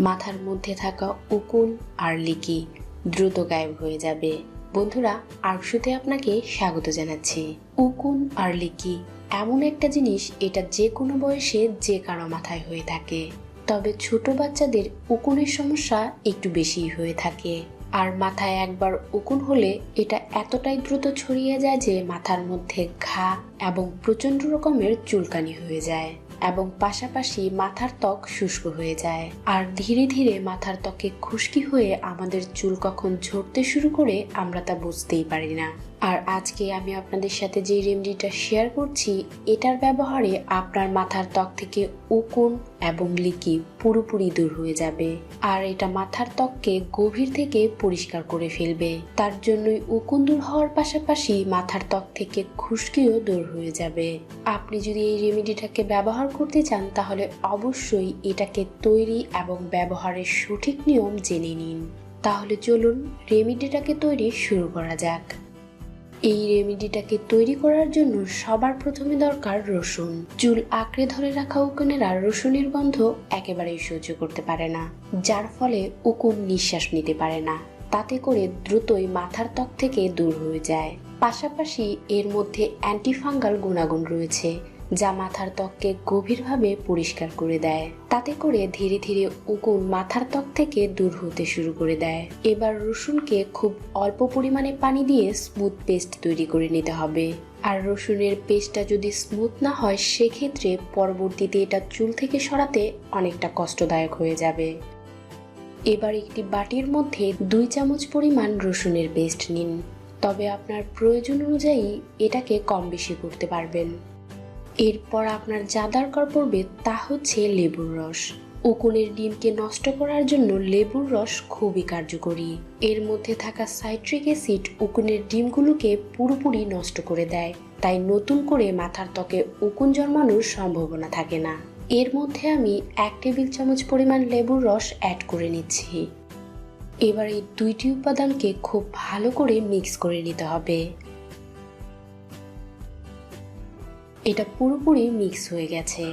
মাথার মধ্যে থাকা উকুন আর লিকি দ্রুত গায়েব হয়ে যাবে। বন্ধুরা, আরশুতে আপনাকে স্বাগত জানাচ্ছি। উকুন আর লিকি এমন একটা জিনিস, এটা যে কোনো বয়সে যে কারও মাথায় হয়ে থাকে। তবে ছোট বাচ্চাদের উকুনের সমস্যা একটু বেশিই হয়ে থাকে। আর মাথায় একবার উকুন হলে এটা এতটাই দ্রুত ছড়িয়ে যায় যে মাথার মধ্যে ঘা এবং প্রচণ্ড রকমের চুলকানি হয়ে যায়। এবং পাশাপাশি মাথার ত্বক শুষ্ক হয়ে যায়। আর ধীরে ধীরে মাথার ত্বকে খুশকি হয়ে আমাদের চুল কখন ঝরতে শুরু করে আমরা তা বুঝতেই পারি না। আর আজকে আমি আপনাদের সাথে যে রেমেডিটা শেয়ার করছি, এটার ব্যবহারে আপনার মাথার ত্বক থেকে উকুন এবং লিকি পুরোপুরি দূর হয়ে যাবে। আর এটা মাথার ত্বককে গভীর থেকে পরিষ্কার করে ফেলবে। তার জন্যই উকুন দূর হওয়ার পাশাপাশি মাথার ত্বক থেকে খুশকিও দূর হয়ে যাবে। আপনি যদি এই রেমেডিটাকে ব্যবহার করতে চান, তাহলে অবশ্যই এটাকে তৈরি এবং ব্যবহারের সঠিক নিয়ম জেনে নিন। তাহলে চলুন রেমেডিটাকে তৈরি শুরু করা যাক। এই রেমেডিটাকে তৈরি করার জন্য সবার প্রথমে দরকার রসুন। চুল আঁকড়ে ধরে রাখা উকুনেরা রসুনের গন্ধ একেবারেই সহ্য করতে পারে না, যার ফলে উকুন নিঃশ্বাস নিতে পারে না। তাতে করে দ্রুতই মাথার ত্বক থেকে দূর হয়ে যায়। পাশাপাশি এর মধ্যে অ্যান্টিফাঙ্গাল গুণাগুণ রয়েছে যা মাথার ত্বককে গভীরভাবে পরিষ্কার করে দেয়। তাতে করে ধীরে ধীরে উকুন মাথার ত্বক থেকে দূর হতে শুরু করে দেয়। এবার রসুনকে খুব অল্প পরিমাণে পানি দিয়ে স্মুথ পেস্ট তৈরি করে নিতে হবে। আর রসুনের পেস্টটা যদি স্মুথ না হয়, সেক্ষেত্রে পরবর্তীতে এটা চুল থেকে সরাতে অনেকটা কষ্টদায়ক হয়ে যাবে। এবার একটি বাটির মধ্যে দুই চামচ পরিমাণ রসুনের পেস্ট নিন। তবে আপনার প্রয়োজন অনুযায়ী এটাকে কম বেশি করতে পারবেন। এরপর আপনার যা দরকার পড়বে তা হচ্ছে লেবুর রস। উকুনের ডিমকে নষ্ট করার জন্য লেবুর রস খুবই কার্যকরী। এর মধ্যে থাকা সাইট্রিক অ্যাসিড উকুনের ডিমগুলোকে পুরোপুরি নষ্ট করে দেয়। তাই নতুন করে মাথার ত্বকে উকুন জন্মানোর সম্ভাবনা থাকে না। এর মধ্যে আমি এক টেবিল চামচ পরিমাণ লেবুর রস অ্যাড করে নিচ্ছি। এবার এই দুইটি উপাদানকে খুব ভালো করে মিক্স করে নিতে হবে। এটা পুরোপুরি মিক্স হয়ে গেছে।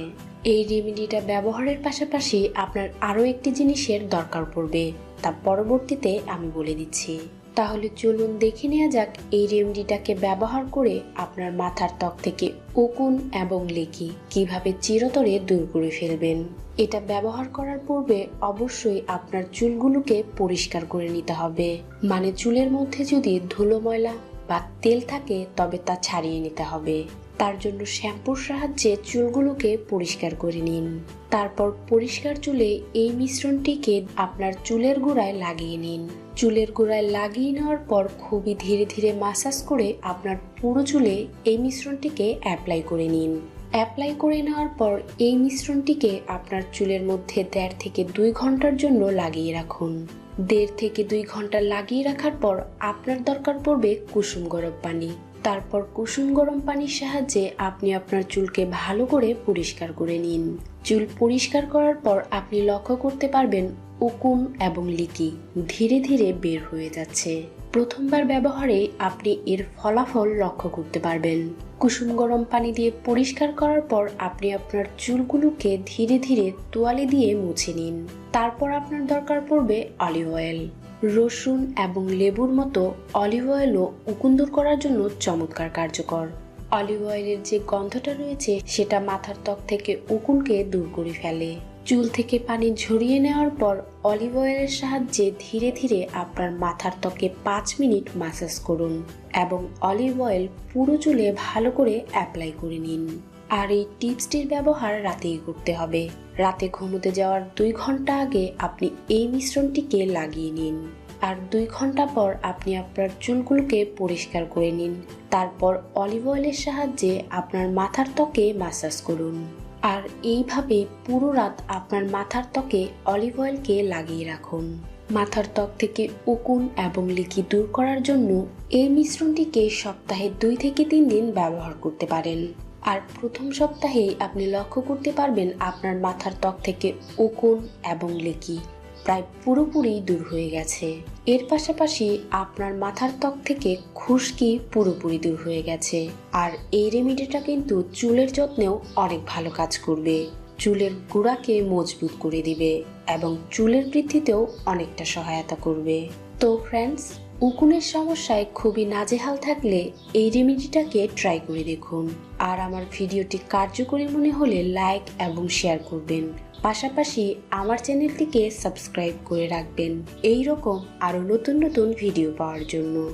এই রেমেডিটা ব্যবহারের পাশাপাশি আপনার আরও একটি জিনিসের দরকার পড়বে, তা পরবর্তীতে আমি বলে দিচ্ছি। তাহলে চলুন দেখে নেওয়া যাক এই রেমেডিটাকে ব্যবহার করে আপনার মাথার ত্বক থেকে উকুন এবং লেকি কীভাবে চিরতরে দূর করে ফেলবেন। এটা ব্যবহার করার পূর্বে অবশ্যই আপনার চুলগুলোকে পরিষ্কার করে নিতে হবে। মানে চুলের মধ্যে যদি ধুলো ময়লা বা তেল থাকে, তবে তা ছাড়িয়ে নিতে হবে। তার জন্য শ্যাম্পুর সাহায্যে চুলগুলোকে পরিষ্কার করে নিন। তারপর পরিষ্কার চুলে এই মিশ্রণটিকে আপনার চুলের গোড়ায় লাগিয়ে নিন। চুলের গোড়ায় লাগিয়ে নেওয়ার পর খুবই ধীরে ধীরে মাসাজ করে আপনার পুরো চুলে এই মিশ্রণটিকে অ্যাপ্লাই করে নিন। অ্যাপ্লাই করে নেওয়ার পর এই মিশ্রণটিকে আপনার চুলের মধ্যে দেড় থেকে দুই ঘণ্টার জন্য লাগিয়ে রাখুন। দেড় থেকে দুই ঘণ্টা লাগিয়ে রাখার পর আপনার দরকার পড়বে কুসুম গরম পানি। তারপর কুসুম গরম পানির সাহায্যে আপনি আপনার চুলকে ভালো করে পরিষ্কার করে নিন। চুল পরিষ্কার করার পর আপনি লক্ষ্য করতে পারবেন উকুন এবং লিকি ধীরে ধীরে বের হয়ে যাচ্ছে। প্রথমবার ব্যবহারে আপনি এর ফলাফল লক্ষ্য করতে পারবেন। কুসুম গরম পানি দিয়ে পরিষ্কার করার পর আপনি আপনার চুলগুলোকে ধীরে ধীরে তোয়ালে দিয়ে মুছে নিন। তারপর আপনার দরকার পড়বে অলিভ অয়েল। রসুন এবং লেবুর মতো অলিভ অয়েলও উকুন দূর করার জন্য চমৎকার কার্যকর। অলিভ অয়েলের যে গন্ধটা রয়েছে, সেটা মাথার ত্বক থেকে উকুনকে দূর করে ফেলে। চুল থেকে পানি ঝরিয়ে নেওয়ার পর অলিভ অয়েলের সাহায্যে ধীরে ধীরে আপনার মাথার ত্বকে পাঁচ মিনিট মাসাজ করুন এবং অলিভ অয়েল পুরো চুলে ভালো করে অ্যাপ্লাই করে নিন। আর এই টিপসটির ব্যবহার রাতেই করতে হবে। রাতে ঘুমোতে যাওয়ার দুই ঘণ্টা আগে আপনি এই মিশ্রণটিকে লাগিয়ে নিন। আর দুই ঘণ্টা পর আপনি আপনার চুলগুলোকে পরিষ্কার করে নিন। তারপর অলিভ অয়েলের সাহায্যে আপনার মাথার ত্বকে মাসাজ করুন। আর এইভাবে পুরো রাত আপনার মাথার ত্বকে অলিভ অয়েলকে লাগিয়ে রাখুন। মাথার ত্বক থেকে উকুন এবং লিকি দূর করার জন্য এই মিশ্রণটিকে সপ্তাহে দুই থেকে তিন দিন ব্যবহার করতে পারেন। আর প্রথম সপ্তাহেই আপনি লক্ষ্য করতে পারবেন আপনার মাথার ত্বক থেকে উকুন এবং লেকি প্রায় পুরোপুরি দূর হয়ে গেছে। এর পাশাপাশি আপনার মাথার ত্বক থেকে খুশকি পুরোপুরি দূর হয়ে গেছে। আর এই রেমিডিটা কিন্তু চুলের যত্নেও অনেক ভালো কাজ করবে। চুলের গোড়াকে মজবুত করে দিবে এবং চুলের বৃদ্ধিতেও অনেকটা সহায়তা করবে। তো ফ্রেন্ডস উকুনের সমস্যায় খুবই নাজেহাল থাকলে এই রেমেডিটাকে ট্রাই করে দেখুন। আর আমার ভিডিওটি কার্যকরী মনে হলে লাইক এবং শেয়ার করবেন। পাশাপাশি আমার চ্যানেলটিকে সাবস্ক্রাইব করে রাখবেন। এই রকম আরও নতুন নতুন ভিডিও পাওয়ার জন্য।